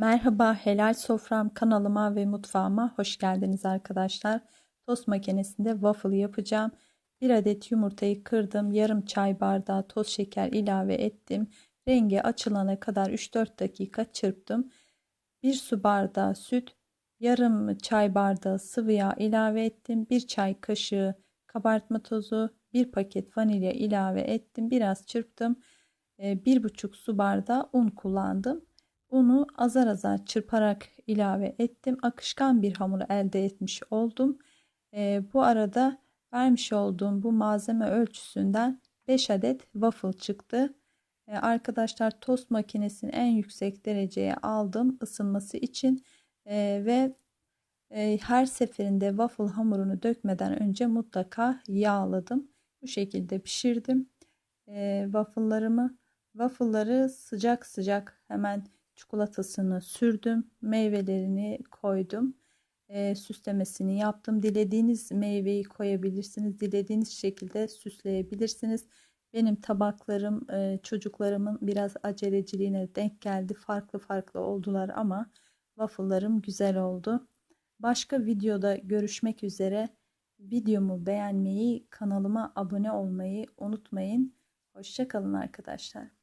Merhaba, Helal Sofram kanalıma ve mutfağıma hoş geldiniz arkadaşlar. Tost makinesinde waffle yapacağım. Bir adet yumurtayı kırdım. Yarım çay bardağı toz şeker ilave ettim. Rengi açılana kadar 3-4 dakika çırptım. Bir su bardağı süt, yarım çay bardağı sıvı yağ ilave ettim. Bir çay kaşığı kabartma tozu, bir paket vanilya ilave ettim. Biraz çırptım. Ee, bir buçuk su bardağı un kullandım. Unu azar azar çırparak ilave ettim. Akışkan bir hamur elde etmiş oldum. E, bu arada vermiş olduğum bu malzeme ölçüsünden 5 adet waffle çıktı. E, arkadaşlar tost makinesini en yüksek dereceye aldım ısınması için e, ve e, her seferinde waffle hamurunu dökmeden önce mutlaka yağladım. Bu şekilde pişirdim. E, waffle'larımı waffle'ları sıcak sıcak hemen çikolatasını sürdüm. Meyvelerini koydum. E, süslemesini yaptım. Dilediğiniz meyveyi koyabilirsiniz. Dilediğiniz şekilde süsleyebilirsiniz. Benim tabaklarım e, çocuklarımın biraz aceleciliğine denk geldi. Farklı farklı oldular ama waffle'larım güzel oldu. Başka videoda görüşmek üzere. Videomu beğenmeyi, kanalıma abone olmayı unutmayın. Hoşçakalın arkadaşlar.